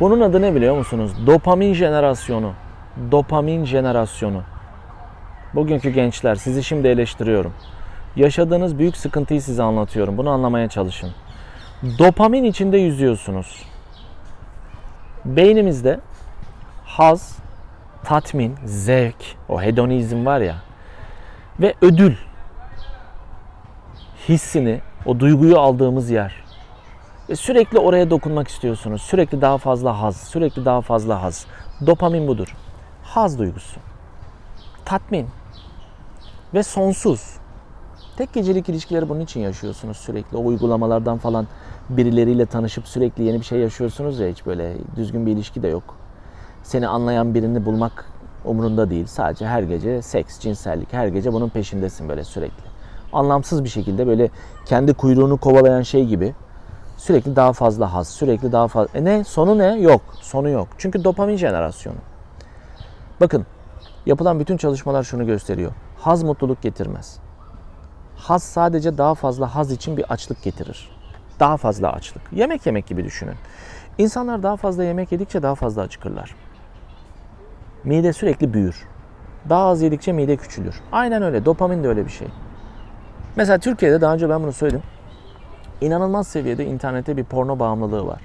Bunun adı ne biliyor musunuz? Dopamin jenerasyonu. Dopamin jenerasyonu. Bugünkü gençler sizi şimdi eleştiriyorum. Yaşadığınız büyük sıkıntıyı size anlatıyorum. Bunu anlamaya çalışın. Dopamin içinde yüzüyorsunuz. Beynimizde haz, tatmin, zevk, o hedonizm var ya ve ödül hissini, o duyguyu aldığımız yer. Ve sürekli oraya dokunmak istiyorsunuz. Sürekli daha fazla haz, sürekli daha fazla haz. Dopamin budur. Haz duygusu. Tatmin. Ve sonsuz. Tek gecelik ilişkileri bunun için yaşıyorsunuz sürekli. O uygulamalardan falan birileriyle tanışıp sürekli yeni bir şey yaşıyorsunuz ya hiç böyle düzgün bir ilişki de yok. Seni anlayan birini bulmak umurunda değil. Sadece her gece seks, cinsellik, her gece bunun peşindesin böyle sürekli. Anlamsız bir şekilde böyle kendi kuyruğunu kovalayan şey gibi sürekli daha fazla haz, sürekli daha fazla. E ne? Sonu ne? Yok. Sonu yok. Çünkü dopamin jenerasyonu. Bakın yapılan bütün çalışmalar şunu gösteriyor. Haz mutluluk getirmez. Haz sadece daha fazla haz için bir açlık getirir. Daha fazla açlık. Yemek yemek gibi düşünün. İnsanlar daha fazla yemek yedikçe daha fazla acıkırlar. Mide sürekli büyür. Daha az yedikçe mide küçülür. Aynen öyle. Dopamin de öyle bir şey. Mesela Türkiye'de daha önce ben bunu söyledim. İnanılmaz seviyede internete bir porno bağımlılığı var.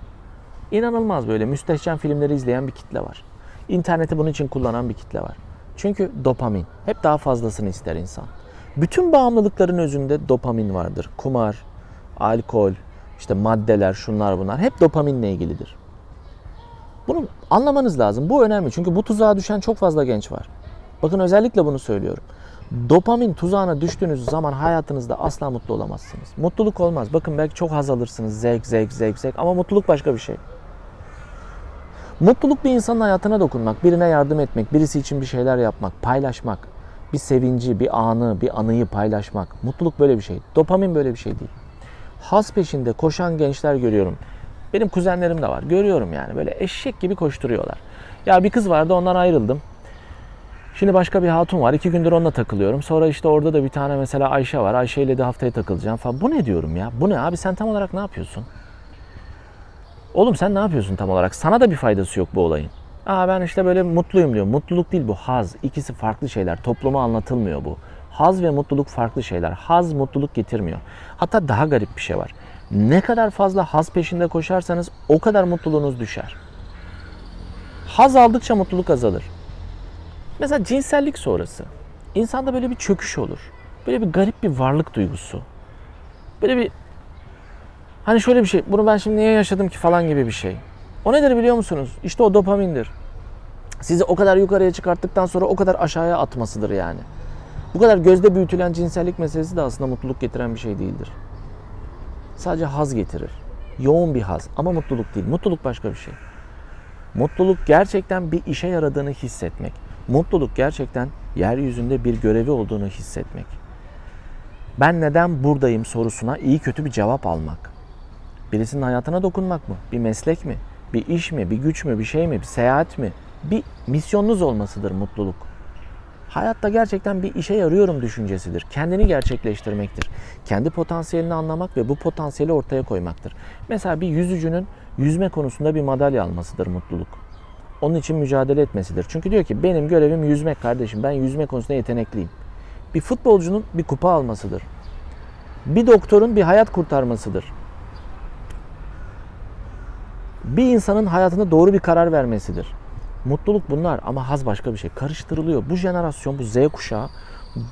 İnanılmaz böyle müstehcen filmleri izleyen bir kitle var. İnterneti bunun için kullanan bir kitle var. Çünkü dopamin. Hep daha fazlasını ister insan. Bütün bağımlılıkların özünde dopamin vardır. Kumar, alkol, işte maddeler, şunlar bunlar hep dopaminle ilgilidir. Bunu anlamanız lazım. Bu önemli. Çünkü bu tuzağa düşen çok fazla genç var. Bakın özellikle bunu söylüyorum. Dopamin tuzağına düştüğünüz zaman hayatınızda asla mutlu olamazsınız. Mutluluk olmaz. Bakın belki çok haz alırsınız. Zevk, zevk, zevk, zevk. Ama mutluluk başka bir şey. Mutluluk bir insanın hayatına dokunmak, birine yardım etmek, birisi için bir şeyler yapmak, paylaşmak. Bir sevinci, bir anı, bir anıyı paylaşmak. Mutluluk böyle bir şey. Dopamin böyle bir şey değil. Haz peşinde koşan gençler görüyorum. Benim kuzenlerim de var. Görüyorum yani. Böyle eşek gibi koşturuyorlar. Ya bir kız vardı ondan ayrıldım. Şimdi başka bir hatun var. İki gündür onunla takılıyorum. Sonra işte orada da bir tane mesela Ayşe var. Ayşe ile de haftaya takılacağım falan. Bu ne diyorum ya? Bu ne abi? Sen tam olarak ne yapıyorsun? Oğlum sen ne yapıyorsun tam olarak? Sana da bir faydası yok bu olayın. Aa ben işte böyle mutluyum diyor. Mutluluk değil bu. Haz. İkisi farklı şeyler. Topluma anlatılmıyor bu. Haz ve mutluluk farklı şeyler. Haz mutluluk getirmiyor. Hatta daha garip bir şey var. Ne kadar fazla haz peşinde koşarsanız o kadar mutluluğunuz düşer. Haz aldıkça mutluluk azalır. Mesela cinsellik sonrası insanda böyle bir çöküş olur. Böyle bir garip bir varlık duygusu. Böyle bir hani şöyle bir şey. Bunu ben şimdi niye yaşadım ki falan gibi bir şey. O nedir biliyor musunuz? İşte o dopamindir. Sizi o kadar yukarıya çıkarttıktan sonra o kadar aşağıya atmasıdır yani. Bu kadar gözde büyütülen cinsellik meselesi de aslında mutluluk getiren bir şey değildir. Sadece haz getirir. Yoğun bir haz ama mutluluk değil. Mutluluk başka bir şey. Mutluluk gerçekten bir işe yaradığını hissetmek. Mutluluk gerçekten yeryüzünde bir görevi olduğunu hissetmek. Ben neden buradayım sorusuna iyi kötü bir cevap almak. Birisinin hayatına dokunmak mı? Bir meslek mi? Bir iş mi? Bir güç mü? Bir şey mi? Bir seyahat mi? Bir misyonunuz olmasıdır mutluluk. Hayatta gerçekten bir işe yarıyorum düşüncesidir. Kendini gerçekleştirmektir. Kendi potansiyelini anlamak ve bu potansiyeli ortaya koymaktır. Mesela bir yüzücünün yüzme konusunda bir madalya almasıdır mutluluk. Onun için mücadele etmesidir. Çünkü diyor ki benim görevim yüzmek kardeşim. Ben yüzme konusunda yetenekliyim. Bir futbolcunun bir kupa almasıdır. Bir doktorun bir hayat kurtarmasıdır. Bir insanın hayatında doğru bir karar vermesidir. Mutluluk bunlar ama haz başka bir şey. Karıştırılıyor. Bu jenerasyon, bu Z kuşağı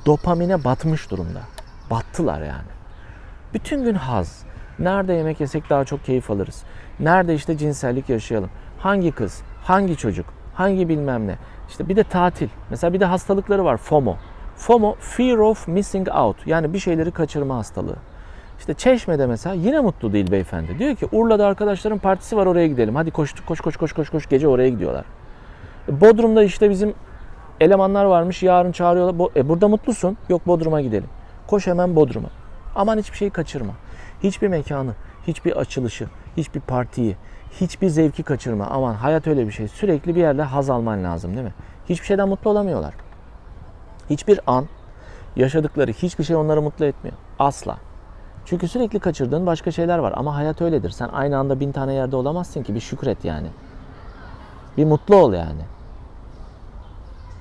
dopamine batmış durumda. Battılar yani. Bütün gün haz. Nerede yemek yesek daha çok keyif alırız. Nerede işte cinsellik yaşayalım. Hangi kız, hangi çocuk, hangi bilmem ne. İşte bir de tatil. Mesela bir de hastalıkları var FOMO. FOMO, Fear of Missing Out. Yani bir şeyleri kaçırma hastalığı. İşte Çeşme'de mesela yine mutlu değil beyefendi. Diyor ki Urla'da arkadaşların partisi var oraya gidelim. Hadi koş koş koş koş koş koş gece oraya gidiyorlar. Bodrum'da işte bizim elemanlar varmış yarın çağırıyorlar. E burada mutlusun. Yok Bodrum'a gidelim. Koş hemen Bodrum'a. Aman hiçbir şeyi kaçırma. Hiçbir mekanı, hiçbir açılışı, hiçbir partiyi, hiçbir zevki kaçırma. Aman hayat öyle bir şey. Sürekli bir yerde haz alman lazım değil mi? Hiçbir şeyden mutlu olamıyorlar. Hiçbir an yaşadıkları hiçbir şey onları mutlu etmiyor. Asla. Çünkü sürekli kaçırdığın başka şeyler var. Ama hayat öyledir. Sen aynı anda bin tane yerde olamazsın ki bir şükret yani. Bir mutlu ol yani.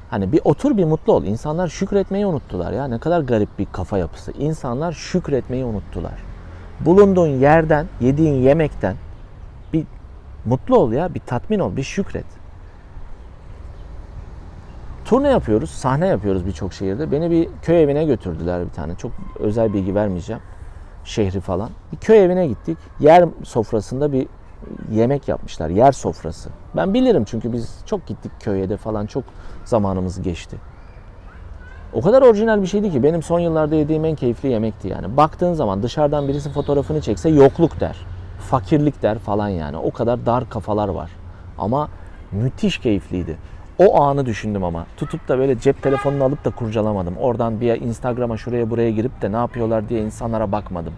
Hani bir otur bir mutlu ol. İnsanlar şükretmeyi unuttular ya. Ne kadar garip bir kafa yapısı. İnsanlar şükretmeyi unuttular. Bulunduğun yerden, yediğin yemekten bir mutlu ol ya. Bir tatmin ol, bir şükret. Turne yapıyoruz, sahne yapıyoruz birçok şehirde. Beni bir köy evine götürdüler bir tane. Çok özel bilgi vermeyeceğim. Şehri falan. Bir köy evine gittik. Yer sofrasında bir yemek yapmışlar. Yer sofrası. Ben bilirim çünkü biz çok gittik köye de falan. Çok zamanımız geçti. O kadar orijinal bir şeydi ki benim son yıllarda yediğim en keyifli yemekti yani. Baktığın zaman dışarıdan birisi fotoğrafını çekse yokluk der. Fakirlik der falan yani. O kadar dar kafalar var. Ama müthiş keyifliydi. O anı düşündüm ama. Tutup da böyle cep telefonunu alıp da kurcalamadım. Oradan bir Instagram'a şuraya buraya girip de ne yapıyorlar diye insanlara bakmadım.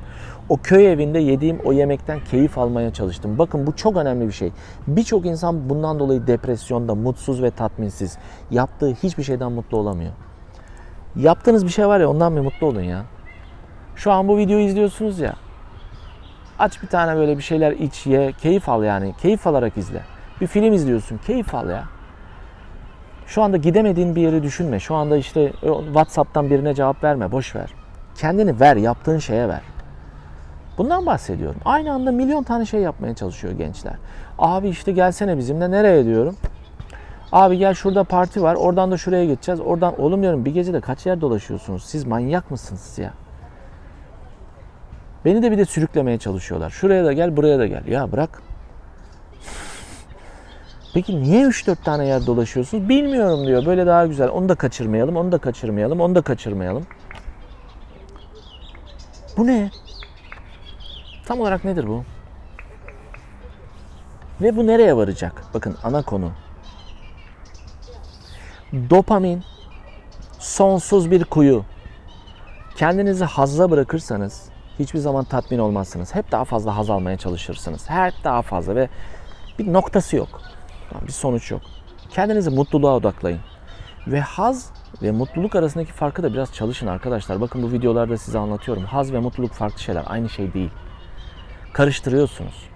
O köy evinde yediğim o yemekten keyif almaya çalıştım. Bakın bu çok önemli bir şey. Birçok insan bundan dolayı depresyonda, mutsuz ve tatminsiz. Yaptığı hiçbir şeyden mutlu olamıyor. Yaptığınız bir şey var ya ondan bir mutlu olun ya. Şu an bu videoyu izliyorsunuz ya. Aç bir tane böyle bir şeyler iç, ye, keyif al yani. Keyif alarak izle. Bir film izliyorsun, keyif al ya. Şu anda gidemediğin bir yeri düşünme. Şu anda işte WhatsApp'tan birine cevap verme, boş ver. Kendini ver, yaptığın şeye ver. Bundan bahsediyorum. Aynı anda milyon tane şey yapmaya çalışıyor gençler. Abi işte gelsene bizimle nereye diyorum. Abi gel şurada parti var. Oradan da şuraya gideceğiz. Oradan oğlum diyorum bir gecede kaç yer dolaşıyorsunuz? Siz manyak mısınız ya? Beni de bir de sürüklemeye çalışıyorlar. Şuraya da gel, buraya da gel. Ya bırak. Peki niye 3-4 tane yer dolaşıyorsunuz? Bilmiyorum diyor. Böyle daha güzel. Onu da kaçırmayalım, onu da kaçırmayalım, onu da kaçırmayalım. Bu ne? Tam olarak nedir bu? Ve bu nereye varacak? Bakın ana konu. Dopamin sonsuz bir kuyu. Kendinizi hazla bırakırsanız hiçbir zaman tatmin olmazsınız. Hep daha fazla haz almaya çalışırsınız. Hep daha fazla ve bir noktası yok. Bir sonuç yok. Kendinizi mutluluğa odaklayın. Ve haz ve mutluluk arasındaki farkı da biraz çalışın arkadaşlar. Bakın bu videolarda size anlatıyorum. Haz ve mutluluk farklı şeyler. Aynı şey değil. Karıştırıyorsunuz.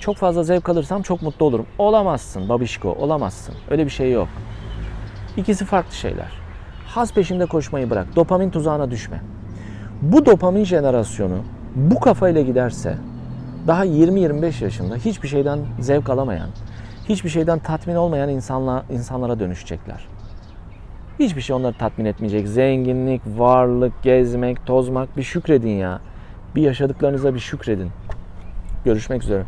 Çok fazla zevk alırsam çok mutlu olurum. Olamazsın babişko, olamazsın. Öyle bir şey yok. İkisi farklı şeyler. Haz peşinde koşmayı bırak. Dopamin tuzağına düşme. Bu dopamin jenerasyonu bu kafayla giderse daha 20-25 yaşında hiçbir şeyden zevk alamayan, hiçbir şeyden tatmin olmayan insanla, insanlara dönüşecekler. Hiçbir şey onları tatmin etmeyecek. Zenginlik, varlık, gezmek, tozmak bir şükredin ya. Bir yaşadıklarınıza bir şükredin. Görüşmek üzere.